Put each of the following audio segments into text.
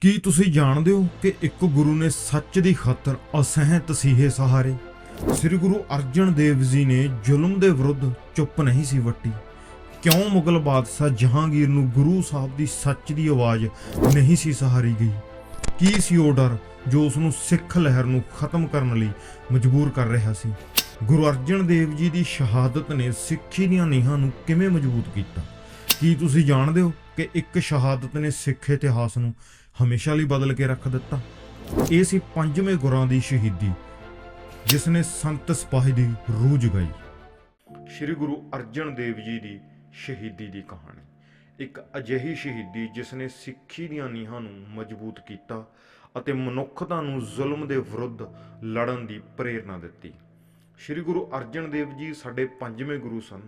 ਕੀ ਤੁਸੀਂ ਜਾਣਦੇ ਹੋ ਕਿ ਇੱਕ ਗੁਰੂ ਨੇ ਸੱਚ ਦੀ ਖਾਤਰ ਅਸਹਿ ਤਸੀਹੇ ਸਹਾਰੇ? ਸ੍ਰੀ ਗੁਰੂ ਅਰਜਨ ਦੇਵ ਜੀ ਨੇ ਜ਼ੁਲਮ ਦੇ ਵਿਰੁੱਧ ਚੁੱਪ ਨਹੀਂ ਸੀ ਵੱਟੀ। ਕਿਉਂ ਮੁਗਲ ਬਾਦਸ਼ਾਹ ਜਹਾਂਗੀਰ ਨੂੰ ਗੁਰੂ ਸਾਹਿਬ ਦੀ ਸੱਚ ਦੀ ਆਵਾਜ਼ ਨਹੀਂ ਸੀ ਸਹਾਰੀ ਗਈ? ਕੀ ਸੀ ਉਹ ਡਰ ਜੋ ਉਸ ਨੂੰ ਸਿੱਖ ਲਹਿਰ ਨੂੰ ਖਤਮ ਕਰਨ ਲਈ ਮਜਬੂਰ ਕਰ ਰਿਹਾ ਸੀ? ਗੁਰੂ ਅਰਜਨ ਦੇਵ ਜੀ ਦੀ ਸ਼ਹਾਦਤ ਨੇ ਸਿੱਖੀ ਦੀਆਂ ਨੀਹਾਂ ਨੂੰ ਕਿਵੇਂ ਮਜ਼ਬੂਤ ਕੀਤਾ? ਕੀ ਤੁਸੀਂ ਜਾਣਦੇ ਹੋ ਕਿ ਇੱਕ ਸ਼ਹਾਦਤ ਨੇ ਸਿੱਖ ਇਤਿਹਾਸ ਨੂੰ ਹਮੇਸ਼ਾ ਲਈ ਬਦਲ ਕੇ ਰੱਖ ਦਿੱਤਾ। ਇਹ ਸੀ ਪੰਜਵੇਂ ਗੁਰਾਂ ਦੀ ਸ਼ਹੀਦੀ ਜਿਸ ਨੇ ਸੰਤ ਸਿਪਾਹੀ ਦੀ ਰੂਹ ਜਗਾਈ। ਸ੍ਰੀ ਗੁਰੂ ਅਰਜਨ ਦੇਵ ਜੀ ਦੀ ਸ਼ਹੀਦੀ ਦੀ ਕਹਾਣੀ। ਇੱਕ ਅਜਿਹੀ ਸ਼ਹੀਦੀ ਜਿਸ ਨੇ ਸਿੱਖੀ ਦੀਆਂ ਨੀਹਾਂ ਨੂੰ ਮਜ਼ਬੂਤ ਕੀਤਾ ਅਤੇ ਮਨੁੱਖਤਾ ਨੂੰ ਜ਼ੁਲਮ ਦੇ ਵਿਰੁੱਧ ਲੜਨ ਦੀ ਪ੍ਰੇਰਣਾ ਦਿੱਤੀ। ਸ੍ਰੀ ਗੁਰੂ ਅਰਜਨ ਦੇਵ ਜੀ ਸਾਡੇ ਪੰਜਵੇਂ ਗੁਰੂ ਸਨ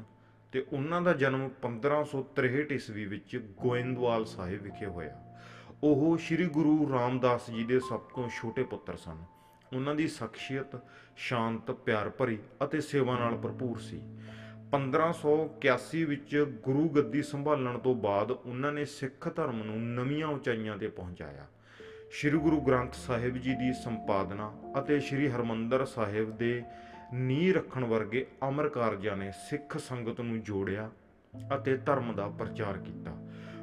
ਤੇ ਉਹਨਾਂ ਦਾ ਜਨਮ 1563 ਈਸਵੀ ਵਿੱਚ ਗੋਇੰਦਵਾਲ ਸਾਹਿਬ ਵਿਖੇ ਹੋਇਆ। ਉਹ ਸ੍ਰੀ ਗੁਰੂ ਰਾਮਦਾਸ ਜੀ ਦੇ ਸਭ ਤੋਂ ਛੋਟੇ ਪੁੱਤਰ ਸਨ। ਉਹਨਾਂ ਦੀ ਸ਼ਖਸੀਅਤ, ਸ਼ਾਂਤ ਪਿਆਰ ਭਰੀ ਅਤੇ ਸੇਵਾ ਨਾਲ ਭਰਪੂਰ ਸੀ। 1581 ਵਿੱਚ ਗੁਰੂ ਗੱਦੀ ਸੰਭਾਲਣ ਤੋਂ ਬਾਅਦ ਉਹਨਾਂ ਨੇ ਸਿੱਖ ਧਰਮ ਨੂੰ ਨਵੀਆਂ ਉਚਾਈਆਂ ਤੇ ਪਹੁੰਚਾਇਆ। ਸ੍ਰੀ ਗੁਰੂ ਗ੍ਰੰਥ ਸਾਹਿਬ ਜੀ ਦੀ ਸੰਪਾਦਨਾ ਅਤੇ ਸ੍ਰੀ ਹਰਮੰਦਰ ਸਾਹਿਬ ਦੇ ਨੀਂਹ ਰੱਖਣ ਵਰਗੇ ਅਮਰ ਕਾਰਜਾਂ ਨੇ ਸਿੱਖ ਸੰਗਤ ਨੂੰ ਜੋੜਿਆ ਅਤੇ ਧਰਮ ਦਾ ਪ੍ਰਚਾਰ ਕੀਤਾ।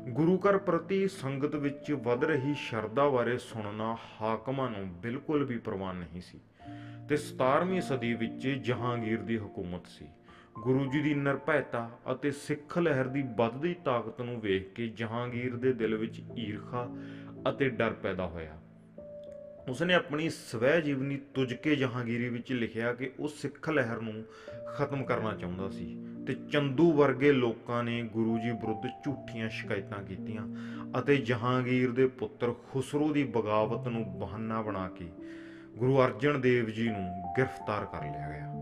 ਗੁਰੂ ਘਰ ਪ੍ਰਤੀ ਸੰਗਤ ਵਿੱਚ ਵੱਧ ਰਹੀ ਸ਼ਰਧਾ ਬਾਰੇ ਸੁਣਨਾ ਹਾਕਮਾਂ ਨੂੰ ਬਿਲਕੁਲ ਵੀ ਪ੍ਰਵਾਨ ਨਹੀਂ ਸੀ ਤੇ 17ਵੀਂ ਸਦੀ ਵਿੱਚ ਜਹਾਂਗੀਰ ਦੀ ਹਕੂਮਤ ਸੀ। ਗੁਰੂ ਜੀ ਦੀ ਨਿਰਭੈਤਾ ਅਤੇ ਸਿੱਖ ਲਹਿਰ ਦੀ ਵੱਧਦੀ ਤਾਕਤ ਨੂੰ ਵੇਖ ਕੇ ਜਹਾਂਗੀਰ ਦੇ ਦਿਲ ਵਿੱਚ ਈਰਖਾ ਅਤੇ ਡਰ ਪੈਦਾ ਹੋਇਆ। ਉਸਨੇ ਆਪਣੀ ਸਵੈ ਜੀਵਨੀ ਤੁਜਕੇ ਜਹਾਂਗੀਰੀ ਵਿੱਚ ਲਿਖਿਆ ਕਿ ਉਹ ਸਿੱਖ ਲਹਿਰ ਨੂੰ ਖਤਮ ਕਰਨਾ ਚਾਹੁੰਦਾ ਸੀ ਤੇ ਚੰਦੂ ਵਰਗੇ ਲੋਕਾਂ ਨੇ ਗੁਰੂ ਜੀ ਵਿਰੁੱਧ ਝੂਠੀਆਂ ਸ਼ਿਕਾਇਤਾਂ ਕੀਤੀਆਂ ਅਤੇ ਜਹਾਂਗੀਰ ਦੇ ਪੁੱਤਰ ਖੁਸਰੋ ਦੀ ਬਗਾਵਤ ਨੂੰ ਬਹਾਨਾ ਬਣਾ ਕੇ ਗੁਰੂ ਅਰਜਨ ਦੇਵ ਜੀ ਨੂੰ ਗ੍ਰਿਫਤਾਰ ਕਰ ਲਿਆ ਗਿਆ।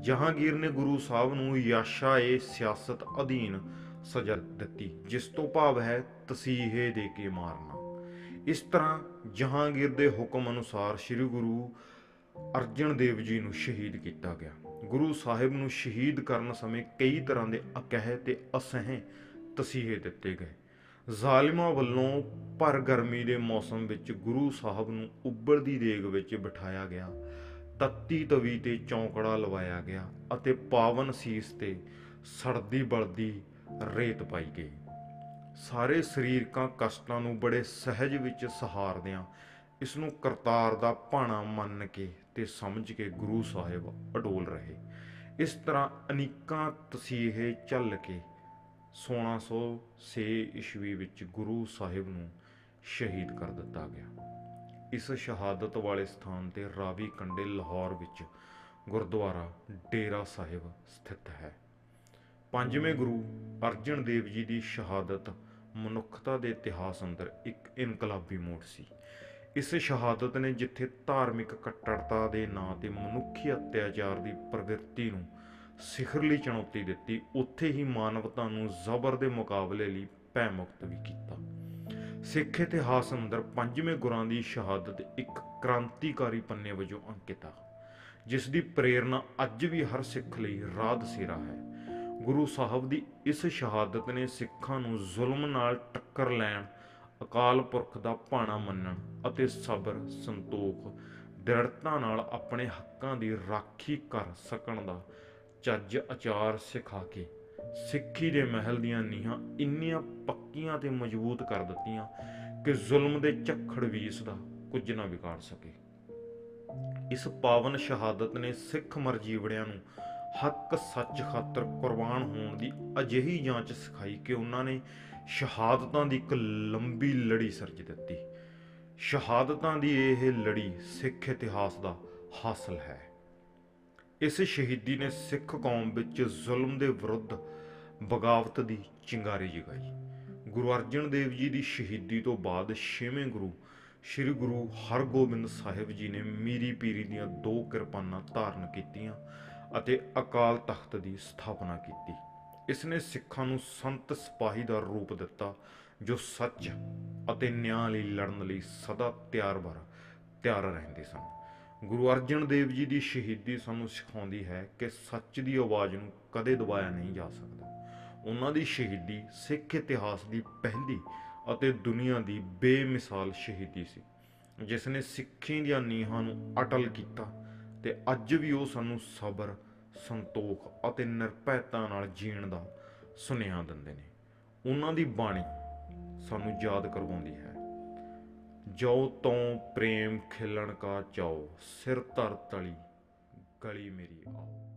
ਜਹਾਂਗੀਰ ਨੇ ਗੁਰੂ ਸਾਹਿਬ ਨੂੰ ਯਾਸ਼ਾ-ਏ ਸਿਆਸਤ ਅਧੀਨ ਸਜ਼ਾ ਦਿੱਤੀ, ਜਿਸ ਤੋਂ ਭਾਵ ਹੈ ਤਸੀਹੇ ਦੇ ਕੇ ਮਾਰਨਾ। ਇਸ ਤਰ੍ਹਾਂ ਜਹਾਂਗੀਰ ਦੇ ਹੁਕਮ ਅਨੁਸਾਰ ਸ੍ਰੀ ਗੁਰੂ ਅਰਜਨ ਦੇਵ ਜੀ ਨੂੰ ਸ਼ਹੀਦ ਕੀਤਾ ਗਿਆ। ਗੁਰੂ ਸਾਹਿਬ ਨੂੰ ਸ਼ਹੀਦ ਕਰਨ ਸਮੇਂ ਕਈ ਤਰ੍ਹਾਂ ਦੇ ਅਕਹਿ ਤੇ ਅਸਹਿ ਤਸੀਹੇ ਦਿੱਤੇ ਗਏ। ਜ਼ਾਲਿਮਾਂ ਵੱਲੋਂ ਭਰ ਗਰਮੀ ਦੇ ਮੌਸਮ ਵਿੱਚ ਗੁਰੂ ਸਾਹਿਬ ਨੂੰ ਉੱਬਲਦੀ ਦੇਗ ਵਿੱਚ ਬਿਠਾਇਆ ਗਿਆ। ਤੱਤੀ ਤਵੀ ਤੇ ਚੌਂਕੜਾ ਲਵਾਇਆ ਗਿਆ ਅਤੇ ਪਾਵਨ ਸੀਸ ਤੇ ਸੜਦੀ ਬਲਦੀ ਰੇਤ ਪਾਈ ਗਈ। ਸਾਰੇ ਸਰੀਰਕਾਂ ਕਸ਼ਟਾਂ ਨੂੰ ਬੜੇ ਸਹਿਜ ਵਿੱਚ ਸਹਾਰਦਿਆਂ ਇਸ ਨੂੰ ਕਰਤਾਰ ਦਾ ਭਾਣਾ ਮੰਨ ਕੇ ਤੇ ਸਮਝ ਕੇ ਗੁਰੂ ਸਾਹਿਬ ਅਡੋਲ ਰਹੇ। ਇਸ ਤਰ੍ਹਾਂ ਅਨੇਕਾਂ ਤਸੀਹੇ ਚੱਲ ਕੇ 1606 ਈਸਵੀ ਵਿੱਚ ਗੁਰੂ ਸਾਹਿਬ ਨੂੰ ਸ਼ਹੀਦ ਕਰ ਦਿੱਤਾ ਗਿਆ। ਇਸ ਸ਼ਹਾਦਤ ਵਾਲੇ ਸਥਾਨ ਤੇ ਰਾਵੀ ਕੰਡੇ ਲਾਹੌਰ ਵਿੱਚ ਗੁਰਦੁਆਰਾ ਡੇਰਾ ਸਾਹਿਬ ਸਥਿਤ ਹੈ। ਪੰਜਵੇਂ ਗੁਰੂ ਅਰਜਨ ਦੇਵ ਜੀ ਦੀ ਸ਼ਹਾਦਤ ਮਨੁੱਖਤਾ ਦੇ ਇਤਿਹਾਸ ਅੰਦਰ ਇੱਕ ਇਨਕਲਾਬੀ ਮੋੜ ਸੀ। ਇਸ ਸ਼ਹਾਦਤ ਨੇ ਜਿੱਥੇ ਧਾਰਮਿਕ ਕੱਟੜਤਾ ਦੇ ਨਾਂ ਤੇ ਮਨੁੱਖੀ ਅਤਿਆਚਾਰ ਦੀ ਪ੍ਰਵਿਰਤੀ ਨੂੰ ਸਿਖਰਲੀ ਚੁਣੌਤੀ ਦਿੱਤੀ, ਉੱਥੇ ਹੀ ਮਾਨਵਤਾ ਨੂੰ ਜ਼ਬਰ ਦੇ ਮੁਕਾਬਲੇ ਲਈ ਭੈ ਮੁਕਤ ਵੀ ਕੀਤਾ। ਸਿੱਖ ਇਤਿਹਾਸ ਅੰਦਰ ਪੰਜਵੇਂ ਗੁਰਾਂ ਦੀ ਸ਼ਹਾਦਤ ਇੱਕ ਕ੍ਰਾਂਤੀਕਾਰੀ ਪੰਨੇ ਵਜੋਂ ਅੰਕਿਤ ਆ, ਜਿਸ ਦੀ ਪ੍ਰੇਰਣਾ ਅੱਜ ਵੀ ਹਰ ਸਿੱਖ ਲਈ ਰਾਹ ਦਸੇਰਾ ਹੈ। ਗੁਰੂ ਸਾਹਿਬ ਦੀ ਇਸ ਸ਼ਹਾਦਤ ਨੇ ਸਿੱਖਾਂ ਨੂੰ ਜ਼ੁਲਮ ਨਾਲ ਟੱਕਰ ਲੈਣ, ਅਕਾਲ ਪੁਰਖ ਦਾ ਭਾਣਾ ਮੰਨਣ ਅਤੇ ਸਬਰ, ਸੰਤੋਖ, ਦ੍ਰਿੜਤਾ ਨਾਲ ਆਪਣੇ ਹੱਕਾਂ ਦੀ ਰਾਖੀ ਕਰ ਸਕਣ ਦਾ ਚੱਜ ਅਚਾਰ ਸਿਖਾ ਕੇ ਸਿੱਖੀ ਦੇ ਮਹਿਲ ਦੀਆਂ ਨੀਹਾਂ ਇੰਨੀਆਂ ਪੱਕੀਆਂ ਤੇ ਮਜ਼ਬੂਤ ਕਰ ਦਿੱਤੀਆਂ ਕਿ ਜ਼ੁਲਮ ਦੇ ਝੱਖੜ ਵੀ ਇਸ ਦਾ ਕੁਝ ਨਾ ਵਿਗਾੜ ਸਕੇ। ਇਸ ਪਾਵਨ ਸ਼ਹਾਦਤ ਨੇ ਸਿੱਖ ਮਰਜੀਵੜਿਆਂ ਨੂੰ ਹੱਕ ਸੱਚ ਖਾਤਰ ਕੁਰਬਾਨ ਹੋਣ ਦੀ ਅਜਿਹੀ ਜਾਂਚ ਸਿਖਾਈ ਕਿ ਉਹਨਾਂ ਨੇ ਸ਼ਹਾਦਤਾਂ ਦੀ ਇੱਕ ਲੰਬੀ ਲੜੀ ਸਰਜ ਦਿੱਤੀ। ਸ਼ਹਾਦਤਾਂ ਦੀ ਇਹ ਲੜੀ ਸਿੱਖ ਇਤਿਹਾਸ ਦਾ ਹਾਸਲ ਹੈ। ਇਸ ਸ਼ਹੀਦੀ ਨੇ ਸਿੱਖ ਕੌਮ ਵਿੱਚ ਜ਼ੁਲਮ ਦੇ ਵਿਰੁੱਧ ਬਗਾਵਤ ਦੀ ਚਿੰਗਾਰੀ ਜਗਾਈ। ਗੁਰੂ ਅਰਜਨ ਦੇਵ ਜੀ ਦੀ ਸ਼ਹੀਦੀ ਤੋਂ ਬਾਅਦ ਛੇਵੇਂ ਗੁਰੂ ਸ੍ਰੀ ਗੁਰੂ ਹਰਗੋਬਿੰਦ ਸਾਹਿਬ ਜੀ ਨੇ ਮੀਰੀ ਪੀਰੀ ਦੀਆਂ ਦੋ ਕਿਰਪਾਨਾਂ ਧਾਰਨ ਕੀਤੀਆਂ। ਅਤੇ ਅਕਾਲ ਤਖਤ ਦੀ ਸਥਾਪਨਾ ਕੀਤੀ। ਇਸ ਨੇ ਸਿੱਖਾਂ ਨੂੰ ਸੰਤ ਸਿਪਾਹੀ ਦਾ ਰੂਪ ਦਿੱਤਾ, ਜੋ ਸੱਚ ਅਤੇ ਨਿਆਂ ਲਈ ਲੜਨ ਲਈ ਸਦਾ ਤਿਆਰ ਬਰ ਤਿਆਰ ਰਹਿੰਦੇ ਸਨ। ਗੁਰੂ ਅਰਜਨ ਦੇਵ ਜੀ ਦੀ ਸ਼ਹੀਦੀ ਸਾਨੂੰ ਸਿਖਾਉਂਦੀ ਹੈ ਕਿ ਸੱਚ ਦੀ ਆਵਾਜ਼ ਨੂੰ ਕਦੇ ਦਬਾਇਆ ਨਹੀਂ ਜਾ ਸਕਦਾ। ਉਹਨਾਂ ਦੀ ਸ਼ਹੀਦੀ ਸਿੱਖ ਇਤਿਹਾਸ ਦੀ ਪਹਿਲੀ ਅਤੇ ਦੁਨੀਆ ਦੀ ਬੇਮਿਸਾਲ ਸ਼ਹੀਦੀ ਸੀ ਜਿਸ ਨੇ ਸਿੱਖੀ ਦੀਆਂ ਨੀਹਾਂ ਨੂੰ ਅਟਲ ਕੀਤਾ ਤੇ ਅੱਜ ਵੀ ਉਹ ਸਾਨੂੰ ਸਬਰ, ਸੰਤੋਖ ਅਤੇ ਨਿਰਭੈਤਾ ਨਾਲ ਜੀਣ ਦਾ ਸੁਨੇਹਾ ਦਿੰਦੇ ਨੇ। ਉਹਨਾਂ ਦੀ ਬਾਣੀ ਸਾਨੂੰ ਯਾਦ ਕਰਵਾਉਂਦੀ ਹੈ। ਜੋ ਤੋਂ ਪ੍ਰੇਮ ਖਿਲਣ ਕਾ ਚਾਓ, ਸਿਰ ਧਰ ਤਲੀ, ਗਲੀ ਮੇਰੀ ਆਓ।